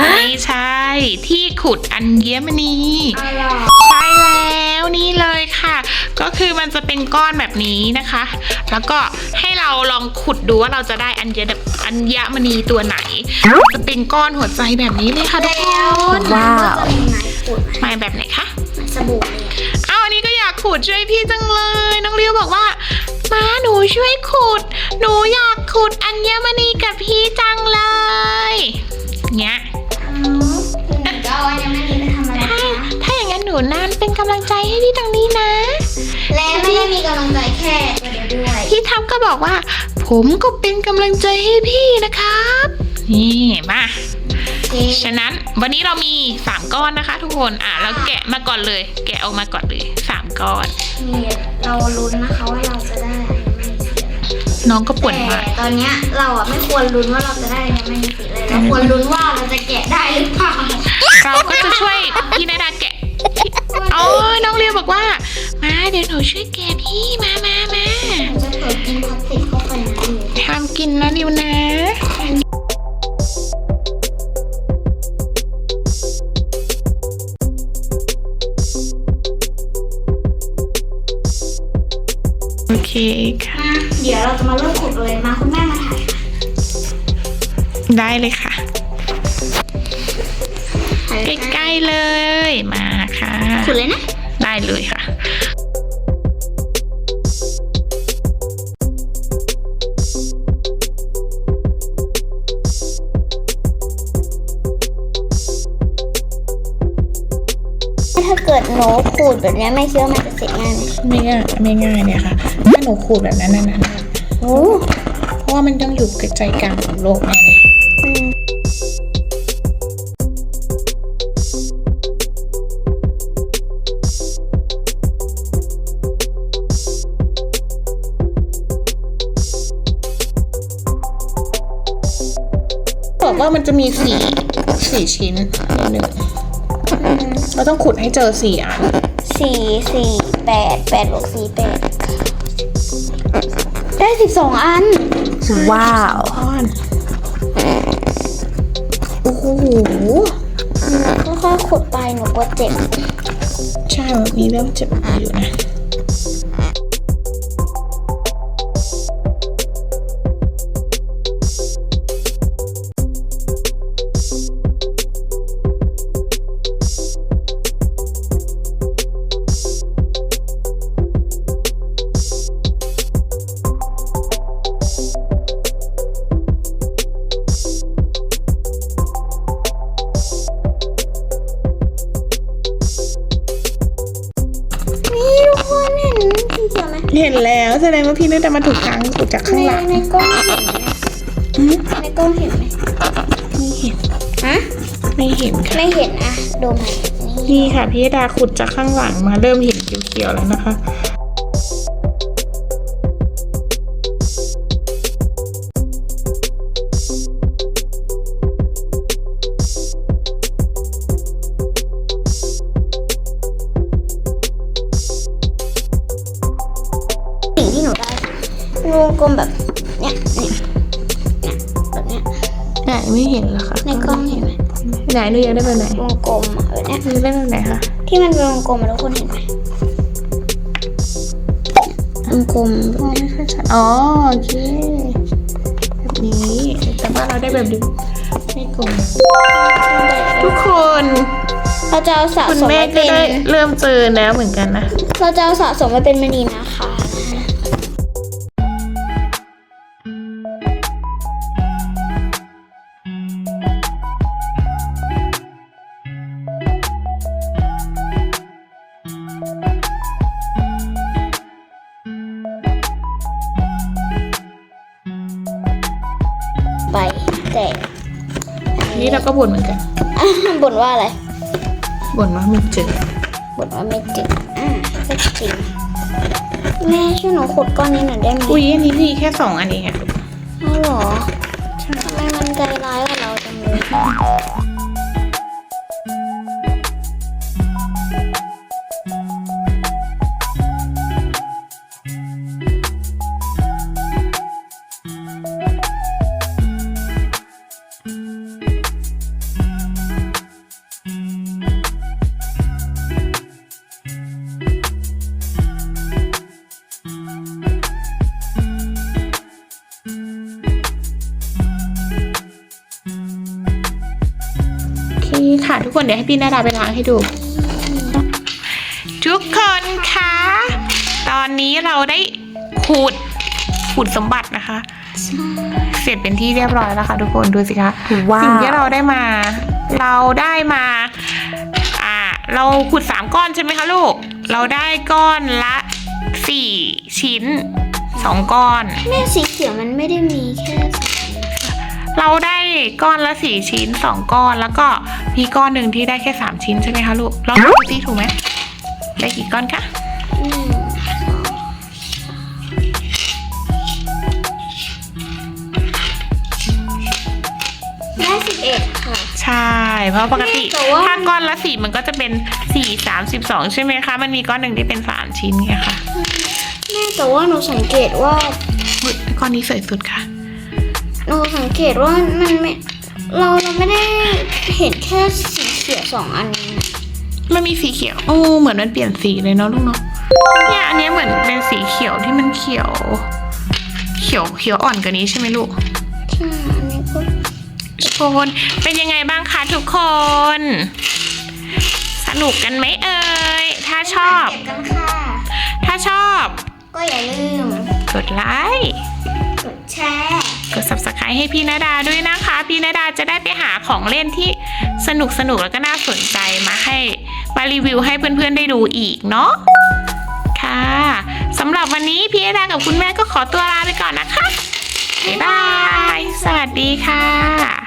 ไม่ใช่ ที่ขุดอัญมณีอ๋อเหรอใช่แล้วนี่เลยค่ะ ก็คือมันจะเป็นก้อนแบบนี้นะคะ แล้วก็ให้เราลองขุดดูว่าเราจะได้อัญอัญมณีตัวไหน จะเป็นก้อนหัวใจแบบนี้เลยค่ะทุกคนว้าวจะมีไม้ขุดไม้แบบไหนคะไม้สบู่เลยเอาอันนี้ก็อยากขุดช่วยพี่จังเลย น้องเรียวบอกว่ามาหนูช่วยขุด หนูอยากขุดอัญมณีกับพี่จังเลย นั้นหนูนั่นเป็นกำลังใจให้พี่ตรงนี้นะ และไม่ได้มีกำลังใจแค่ตัวเดียวด้วย พี่ทับก็บอกว่า ผมก็เป็นกำลังใจให้พี่นะครับ นี่มาเจ๊ฉะนั้นวันนี้เรามี 3 ก้อนนะคะ ทุกคนอะเราแกะมาก่อนเลย แกะออกมาก่อนเลย3ก้อนมีเราลุ้นนะคะว่าเราจะได้อัญมณีสีอะไรน้องก็ปวดแต่มากตอนเนี้ยเราอะไม่ควรลุ้นว่าเราจะได้อัญมณีสีอะไรเราควรลุ้นว่าเราจะแกะได้หรือเปล่าเราก็จะช่วย บอกว่า มาเดี๋ยวหนูช่วยแกะพี่มามามาผมจะเปิดกินพลาสติกเข้าไปนะอยู่ห้ามกินนะริวนะ โอเคค่ะ มาเดี๋ยวเราจะมาเริ่มขุดเลยมาคุณแม่มาถ่ายค่ะได้เลยค่ะ ถ่ายใกล้ๆเลยมาค่ะ ขุดเลยนะ ได้เลยค่ะถ้าเกิดหนูขูดแบบนี้ไม่เชื่อมันจะเสร็จง่ายไหมไม่ง่ายไม่ง่ายเนี่ยค่ะถ้าหนูขูดแบบนั้นนั่นนะโอ้เพราะว่ามันต้องอยู่กระใจกลางของโลกแน่เลย ว่ามันจะมีสี่สี่ชิ้นในหนึ่งเราต้องขุดให้เจอสี่อันสี่สี่แปดแปดบวกสี่แปดได้สิบสองอัน ว้าวก้อนโอ้โหค่อยๆขุดไปหนูกลัวเจ็บ ใช่แบบนี้เริ่มเจ็บอยู่นะ เขียวไหมเห็นแล้วแสดงว่าพี่นึกแต่มาถูกทางขุดจากข้างหลังในในกล้องเห็นไหมอืมในกล้องเห็นไหมไม่เห็นฮะไม่เห็นค่ะไม่เห็นอะดูไหมนี่นี่ค่ะพี่ดาขุดจากข้างหลังมาเริ่มเห็นเขียวๆแล้วนะคะ วงกลมแบบเนี้ยเนี่ยเนี่ยแบบเนี้ยไหนไม่เห็นเหรอคะในกล้องเห็นไหมไหนหนูอยากได้แบบไหนวงกลมอะแบบเนี้ยหนูอยากได้แบบไหนคะที่มันเป็นวงกลมอะทุกคนเห็นไหมวงกลมอ๋อไม่ค่อยชัดอ๋อโอเคแบบนี้แต่ว่าเราได้แบบดิไม่กลมทุกคนเราจะเอาสะคุณสมแม่ไว้ก็เป็นได้เริ่มเจอแล้วเหมือนกันนะ เราจะเอาสะสมไว้เป็นมณีนะคะ แต่นี่เราก็บ่นเหมือนกันอะบ่นว่าอะไร บ่นว่าไม่เจอบ่นว่าไม่จริงอ่าก็จริงแม่ช่วยหนูขุดก้อนนี้หน่อยได้ไหมอุ้ยอันนี้มีแค่สองอันเองอะอ๋อเหรอทำไมมันใจร้ายกับเราจังเลย กคนเดี๋ยวให้พี่นาดาไปล้างให้ดู ทุกคนคะตอนนี้เราได้ขุดขุดสมบัตินะคะ เสร็จเป็นที่เรียบร้อยแล้วค่ะทุกคนดูสิคะว้าวสิ่งที่เราได้มา เราได้มาอ่าเราขุดสามก้อนใช่ไหมคะลูก เราได้ก้อนละสี่ชิ้นสองก้อน แม่สีเขียวมันไม่ได้มีแค่สอง เราได้ก้อนละสี่ชิ้นสองก้อนแล้วก็มีก้อนหนึ่งที่ได้แค่สามชิ้นใช่ไหมคะลูกลองดูสิถูกไหมได้กี่ก้อนคะหนึ่งสองได้สิบเอ็ดค่ะ ใช่ เพราะปกติแต่ว่าถ้าก้อนละสี่มันก็จะเป็นสี่สามสิบสองใช่ไหมคะ มันมีก้อนหนึ่งที่เป็นสามชิ้นไงค่ะแม่แต่ว่าหนูสังเกตว่าอุ๊ยก้อนนี้สวยสุดค่ะ หนูสังเกตว่ามันไม่เราเราไม่ได้เห็นแค่สีเขียวสองอันนี้นะมันมีสีเขียว โอ้เหมือนมันเปลี่ยนสีเลยเนาะลูกเนาะเนี่ยอันเนี้ยเหมือนเป็นสีเขียวที่มันเขียว เขียวเขียวอ่อนกว่านี้ใช่ไหมลูกใช่อันนี้ก็ทุกคนเป็นยังไงบ้างคะทุกคน สนุกกันไหมเอ่ยถ้าชอบ เก็บกันค่ะ ถ้าชอบก็อย่าลืม กดไลค์กดแชร์ กด subscribe ให้พี่นาดาด้วยนะคะ พี่นาดาจะได้ไปหาของเล่นที่สนุกสนุกแล้วก็น่าสนใจมาให้มารีวิวให้เพื่อนๆได้ดูอีกเนาะค่ะสำหรับวันนี้พี่นาดากับคุณแม่ก็ขอตัวลาไปก่อนนะคะบ๊ายบาย สวัสดีค่ะ